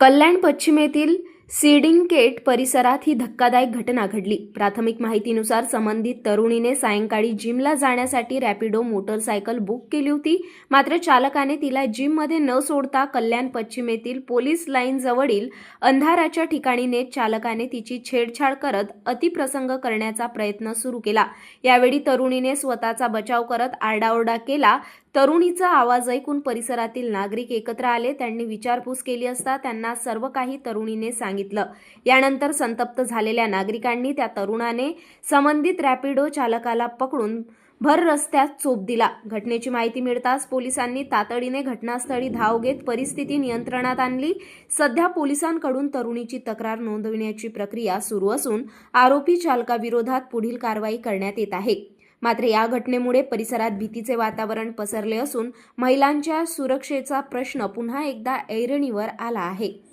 कल्याण पश्चिमेतील सिडिंगकेट परिसरात ही धक्कादायक घटना घडली. प्राथमिक माहितीनुसार संबंधित तरुणीने सायंकाळी जिमला जाण्यासाठी रॅपिडो मोटरसायकल बुक केली होती. मात्र चालकाने तिला जिममध्ये न सोडता कल्याण पश्चिमेतील पोलीस लाईनजवळील अंधाराच्या ठिकाणी नेत चालकाने तिची छेडछाड करत अतिप्रसंग करण्याचा प्रयत्न सुरू केला. यावेळी तरुणीने स्वतःचा बचाव करत आरडाओरडा केला. तरुणीचा आवाज ऐकून परिसरातील नागरिक एकत्र आले. त्यांनी विचारपूस केली असता त्यांना सर्व काही तरुणीने सांगितलं. यानंतर संतप्त झालेल्या नागरिकांनी त्या तरुणाने संबंधित रॅपिडो चालकाला पकडून भर रस्त्यात चोप दिला. घटनेची माहिती मिळताच पोलिसांनी तातडीने घटनास्थळी धाव घेत परिस्थिती नियंत्रणात आणली. सध्या पोलिसांकडून तरुणीची तक्रार नोंदविण्याची प्रक्रिया सुरू असून आरोपी चालकाविरोधात पुढील कारवाई करण्यात येत आहे. मात्र या घटनेमुळे परिसरात भीतीचे वातावरण पसरले असून महिलांच्या सुरक्षेचा प्रश्न पुन्हा एकदा ऐरणीवर आला आहे.